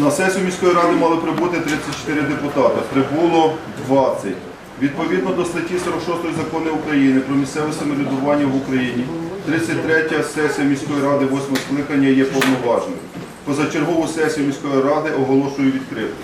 На сесію міської ради мали прибути 34 депутати. Прибуло 20. Відповідно до статті 46 закону України про місцеве самоврядування в Україні, 33 сесія міської ради 8 скликання є повноважною. Позачергову сесію міської ради оголошую відкритою.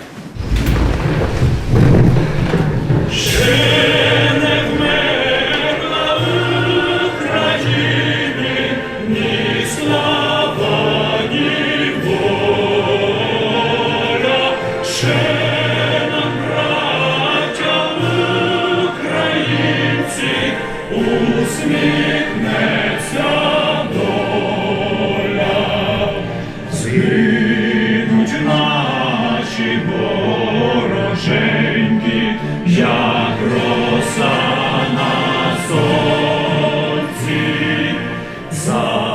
sun.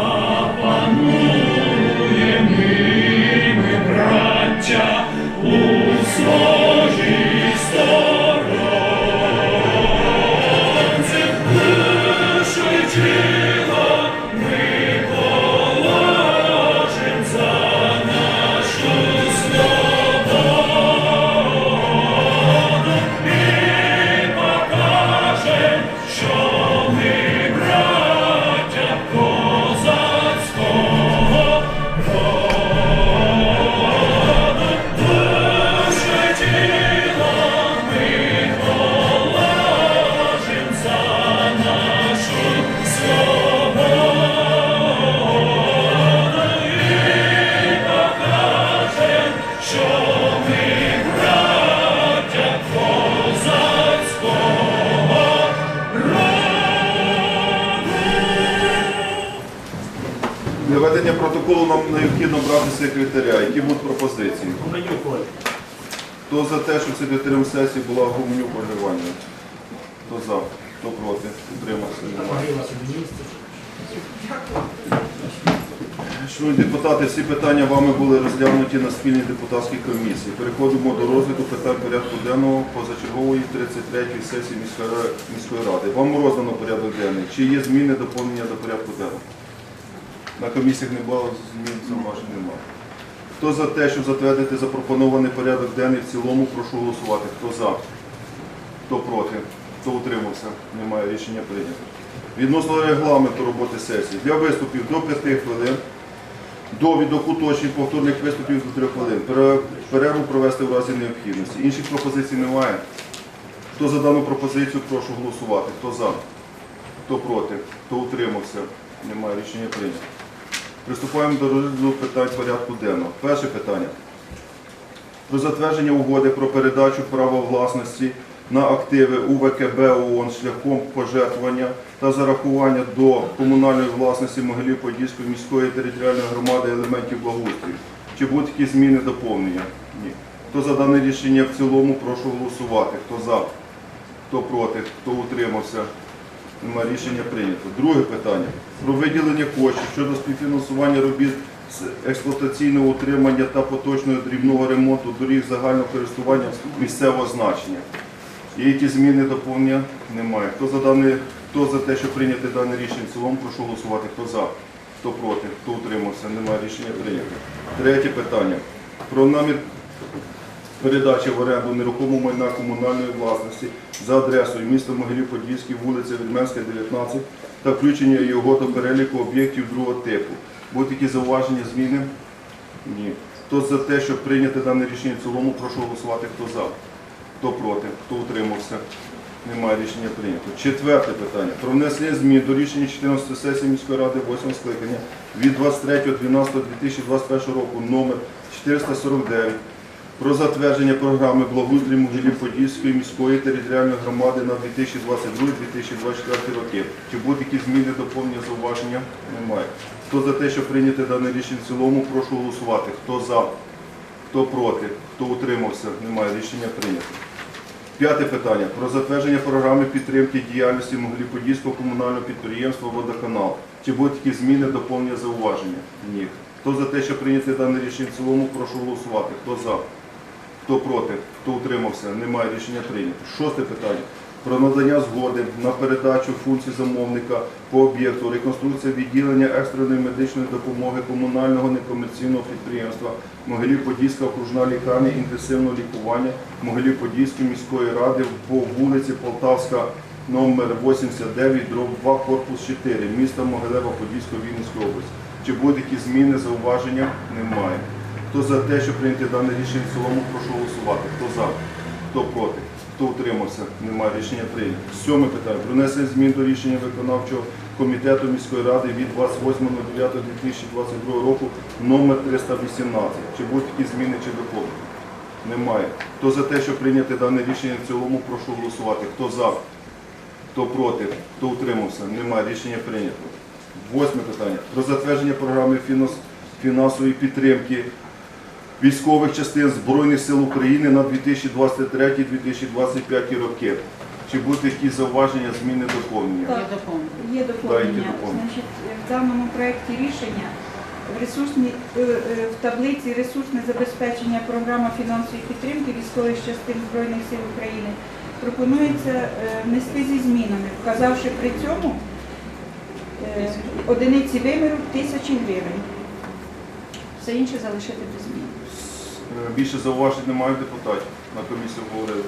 Для ведення протоколу нам необхідно брати секретаря. Які будуть пропозиції? Хто за те, щоб секретарем сесії була Гуменюк Ольга Хто за? Хто проти? Утримався? Шановні депутати, всі питання вами були розглянуті на спільній депутатській комісії. Переходимо до розгляду питань порядку денного позачергової 33-ї сесії міської ради. Вам роздано порядок денний. Чи є зміни, доповнення до порядку денного? На комісіях не було змін, зауважень немає. Хто за те, щоб затвердити запропонований порядок денний в цілому, прошу голосувати. Хто за? Хто проти? Хто утримався? Немає рішення прийнято. Відносно регламенту роботи сесії. Для виступів до 5 хвилин, довідок уточнень повторних виступів до 3 хвилин. Пере- Перерву провести в разі необхідності. Інших пропозицій немає. Хто за дану пропозицію, прошу голосувати. Хто за? Хто проти? Хто утримався? Немає рішення прийнято. Приступаємо до розгляду питань порядку денного. Перше питання. Про затвердження угоди про передачу права власності на активи УВКБ ООН шляхом пожертвування та зарахування до комунальної власності Могилів-Подільської міської територіальної громади елементів благоустрою. Чи будуть які зміни доповнення? Ні. Хто за дане рішення в цілому, прошу голосувати. Хто за? Хто проти? Хто утримався? Нема рішення прийнято. Друге питання. Про виділення коштів щодо співфінансування робіт з експлуатаційного утримання та поточного дрібного ремонту доріг загального користування місцевого значення. Є які зміни доповнення? Немає. Хто за дане, хто за те, щоб прийняти дане рішення в цілому, прошу голосувати. Хто за? Хто проти? Хто утримався? Немає рішення прийнято. Третє питання. Про намір передачі в оренду нерухомого майна комунальної власності за адресою міста Могилів-Подільський, вулиця Вільменська, 19 та включення його до переліку об'єктів другого типу. Будуть які зауваження, зміни? Ні. Хто за те, щоб прийняти дане рішення в цілому, прошу голосувати. Хто за? Хто проти? Хто утримався? Немає рішення прийнято. Четверте питання. Про внесення змін до рішення 14 сесії міської ради 8 скликання від 23.12.2021 року номер 449 про затвердження програми благоустрою Могилів-Подільської міської територіальної громади на 2022-2024 роки. Чи будуть якісь зміни, доповнення, зауваження? Немає. Хто за те, щоб прийняти дане рішення в цілому, прошу голосувати. Хто за? Хто проти? Хто утримався? Немає. Рішення прийнято. П'яте питання. Про затвердження програми підтримки діяльності Могилів-Подільського комунального підприємства «Водоканал». Чи будуть якісь зміни, доповнення, зауваження? Ні. Хто за те, щоб прийняти дане рішення в цілому, прошу голосувати. Хто за? Хто проти? Хто утримався? Немає рішення прийнято. Шосте питання. про надання згоди на передачу функцій замовника по об'єкту реконструкція відділення екстреної медичної допомоги комунального некомерційного підприємства Могилів-Подільська окружна лікарня інтенсивного лікування Могилів-Подільської міської ради по вулиці Полтавська номер 89, дроб 2, корпус 4, міста Могилева Подільської Вінницької області. Чи будуть якісь зміни, зауваження? Немає. Хто за те, щоб прийняти дане рішення в цілому, прошу голосувати. Хто за? Хто проти? Хто утримався? Немає рішення прийнято. Сьоме питання. Про змін до рішення виконавчого комітету міської ради від 28.09.2022 року номер 318. Чи будуть такі зміни чи доповнення? Немає. Хто за те, щоб прийняти дане рішення в цілому, прошу голосувати. Хто за? Хто проти? Хто утримався? Немає. Рішення прийнято. Восьме питання. Про затвердження програми фінансової підтримки військових частин Збройних сил України на 2023-2025 роки. Чи будуть якісь зауваження, зміни, доповнення? Так. Є доповнення. Є доповнення. доповнення. Значить, в даному проєкті рішення в, е, е, в таблиці ресурсне забезпечення програма фінансової підтримки військових частин Збройних сил України пропонується е, внести зі змінами, вказавши при цьому е, одиниці виміру тисячі гривень. Все інше залишити. Е, Більше зауважень немає депутатів. На комісію говорили.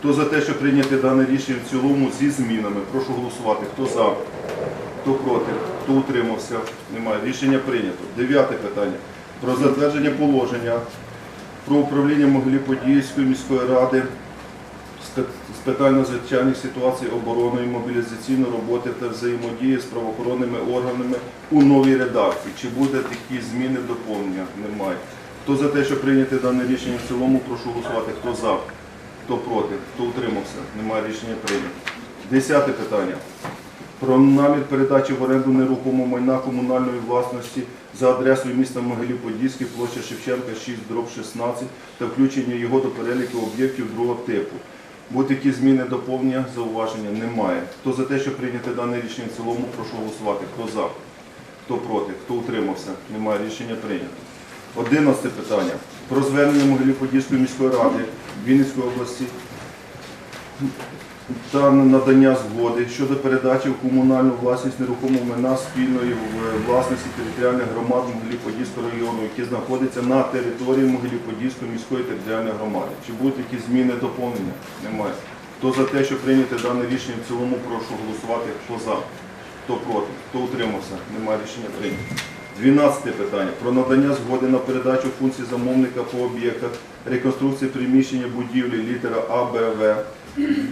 Хто за те, щоб прийняти дане рішення в цілому зі змінами? Прошу голосувати. Хто за? Хто проти? Хто утримався? Немає. Рішення прийнято. Дев'яте питання. Про затвердження положення про управління Могилів-Подільської міської ради з пит- питань надзвичайних ситуацій оборонної, мобілізаційної роботи та взаємодії з правоохоронними органами у новій редакції. Чи буде такі зміни доповнення? Немає. Хто за те, щоб прийняти дане рішення в цілому, прошу голосувати. Хто за? Хто проти? Хто утримався? Немає рішення прийнято. Десяте питання. Про намір передачі в оренду нерухомого майна комунальної власності за адресою міста Могилів-Подільський, площа Шевченка 6, дроб 16 та включення його до переліку об'єктів другого типу. Будуть які зміни, доповнення, зауваження? Немає. Хто за те, щоб прийняти дане рішення в цілому, прошу голосувати. Хто за? Хто проти? Хто утримався? Немає рішення прийнято. Одинадцяте питання. Про звернення Могилів-Подільської міської ради Вінницької області та надання згоди щодо передачі в комунальну власність нерухомого майна спільної власності територіальних громад Могилів-Подільського району, які знаходяться на території Могилів-Подільської міської територіальної громади. Чи будуть якісь зміни доповнення? Немає. Хто за те, щоб прийняти дане рішення в цілому, прошу голосувати. Хто за? Хто проти? Хто утримався? Немає рішення прийнято. Дванадцяте питання. Про надання згоди на передачу функцій замовника по об'єктах реконструкції приміщення будівлі літера А, Б,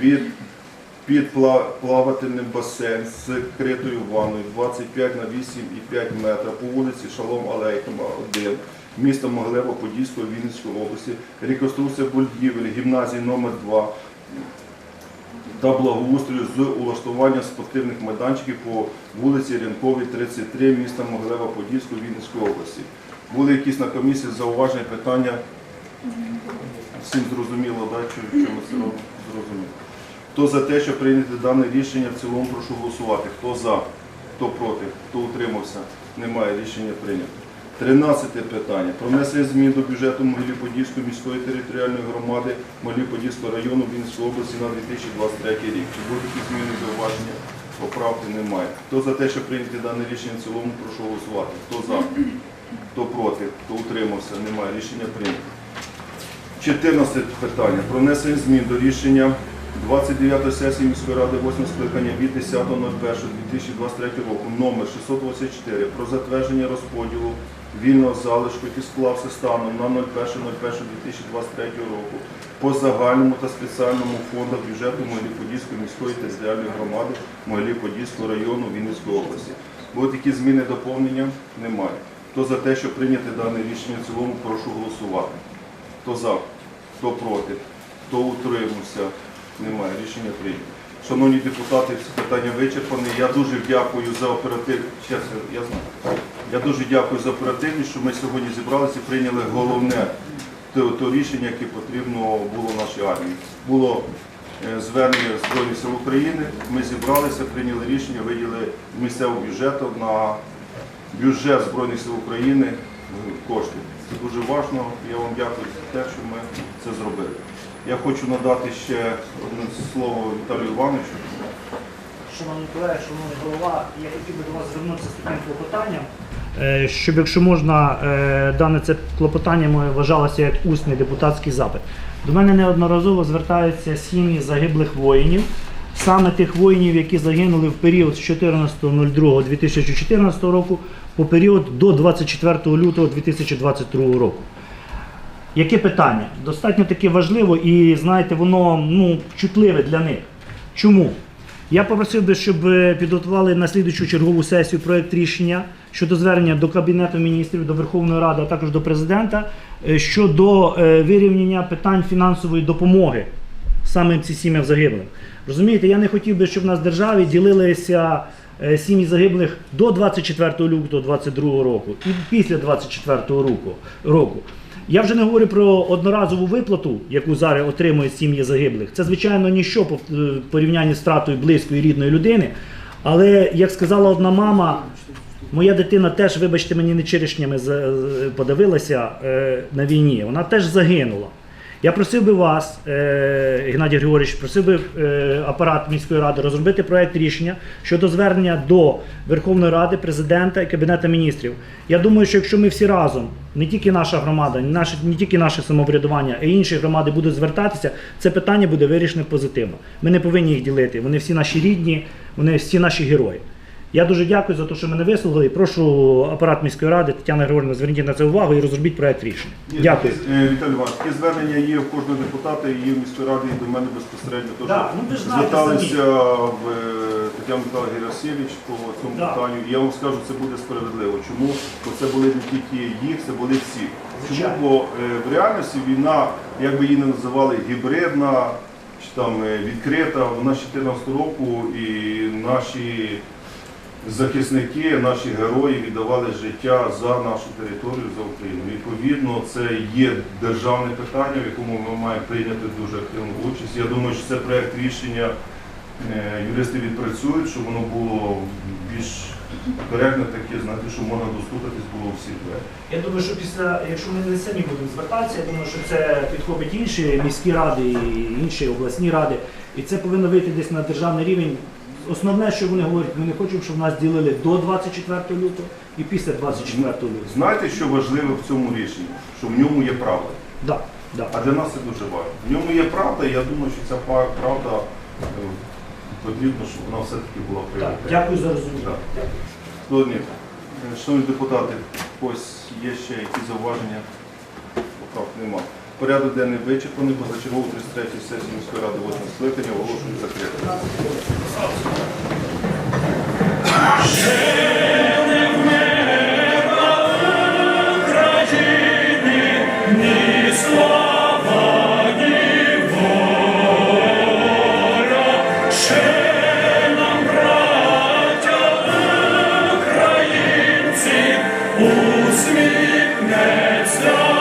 від під плавательним басейн з критою ванною 25 на 8,5 метра по вулиці Шалом Алейкова, 1, міста Могилева Подільської Вінницької області, реконструкція будівель гімназії номер 2 та благоустрою з улаштуванням спортивних майданчиків по вулиці Рянковій, 33, міста Могилева Подільської Вінницької області. Були якісь на комісії зауваження, питання? Всім зрозуміло, да, що, це? Зрозуміло. Хто за те, щоб прийняти дане рішення в цілому, прошу голосувати. Хто за, хто проти, хто утримався, немає рішення прийнято. Тринадцяте питання. Про внесення змін до бюджету Могилів-Подільської міської територіальної громади Могилів-Подільського району Вінницької області на 2023 рік. Чи будуть якісь зміни зауваження? Поправки немає. Хто за те, щоб прийняти дане рішення в цілому, прошу голосувати. Хто за, хто проти, хто утримався, немає рішення прийнято. 14 питання. Про внесення змін до рішення 29 сесії міської ради 8 скликання від 10.01.2023 року номер 624 про затвердження розподілу вільного залишку, який склався станом на 01.01.2023 року по загальному та спеціальному фондах бюджету Могилів-Подільської міської територіальної громади Могилів-Подільського району Вінницької області. Будуть які зміни доповнення? Немає. Хто за те, щоб прийняти дане рішення в цілому, прошу голосувати. Хто за, хто проти, хто утримався, немає. Рішення прийнято. Шановні депутати, всі питання вичерпані. Я дуже дякую за оперативність. Щас, я знаю. Я дуже дякую за оперативність, що ми сьогодні зібралися і прийняли головне то, то рішення, яке потрібно було нашій армії. Було е, звернення Збройних сил України. Ми зібралися, прийняли рішення, виділили місцевого бюджету на бюджет Збройних сил України е, кошти. Це дуже важливо. Я вам дякую за те, що ми це зробили. Я хочу надати ще одне слово Віталію Івановичу. Шановні колеги, шановний голова, я хотів би до вас звернутися з таким клопотанням. Е, Щоб, якщо можна, е, дане це клопотання вважалося як усний депутатський запит. До мене неодноразово звертаються сім'ї загиблих воїнів, саме тих воїнів, які загинули в період з 14.02.2014 року по період до 24 лютого 2022 року. Яке питання? Достатньо таке важливо і знаєте, воно ну, чутливе для них. Чому? Я попросив би, щоб е, підготували на слідучу чергову сесію проект рішення щодо звернення до Кабінету міністрів, до Верховної Ради, а також до президента е, щодо е, вирівняння питань фінансової допомоги самим ці сім'ям загиблим. Розумієте, я не хотів би, щоб в нас в державі ділилися сім'ї загиблих до 24 лютого 2022 року і після 24 року. Я вже не говорю про одноразову виплату, яку зараз отримують сім'ї загиблих. Це, звичайно, ніщо по порівнянні з втратою близької рідної людини. Але, як сказала одна мама, моя дитина теж, вибачте, мені не черешнями з- подивилася е, на війні. Вона теж загинула. Я просив би вас, е, Геннадій Григорович, просив би е, апарат міської ради розробити проект рішення щодо звернення до Верховної Ради, президента і Кабінету міністрів. Я думаю, що якщо ми всі разом, не тільки наша громада, не, тільки наше самоврядування, а й інші громади будуть звертатися, це питання буде вирішено позитивно. Ми не повинні їх ділити. Вони всі наші рідні, вони всі наші герої. Я дуже дякую за те, що мене вислухали. Прошу апарат міської ради Тетяна Григорівна, зверніть на це увагу і розробіть проект рішення. Ні, Дякую. е, Віталій Іванович, такі звернення є в кожного депутата, і є в міській раді, і до мене безпосередньо. Тож Да, ну ви ж знаєте зверталися в е, Тетяну Михайловну Герасевич по цьому Да. питанню. І я вам скажу, це буде справедливо. Чому? Бо це були не тільки їх, це були всі. Чому? Звичайно. Бо е, в реальності війна, як би її не називали, гібридна чи там е, відкрита, вона з 14 року і наші захисники, наші герої віддавали життя за нашу територію, за Україну. Відповідно, це є державне питання, в якому ми маємо прийняти дуже активну участь. Я думаю, що це проект рішення е, юристи відпрацюють, щоб воно було більш коректне таке, знаєте, що можна достукатись було всіх двері. Я думаю, що після, якщо ми не самі будемо звертатися, я думаю, що це підхопить інші міські ради і інші обласні ради. І це повинно вийти десь на державний рівень. Основне, що вони говорять, ми не хочемо, щоб нас ділили до 24 лютого і після 24 лютого. Знаєте, що важливе в цьому рішенні? Що в ньому є правда. Да, да. А для нас це дуже важливо. В ньому є правда, і я думаю, що ця правда е, потрібно, щоб вона все-таки була Так, прийнята. дякую за розуміння. Дякую. Шановні, депутати, ось є ще якісь зауваження? Поправок нема. Порядок денний вичерпаний, позачергову 33 сесії міської ради 8 скликання оголошую закритим. Усміхнеться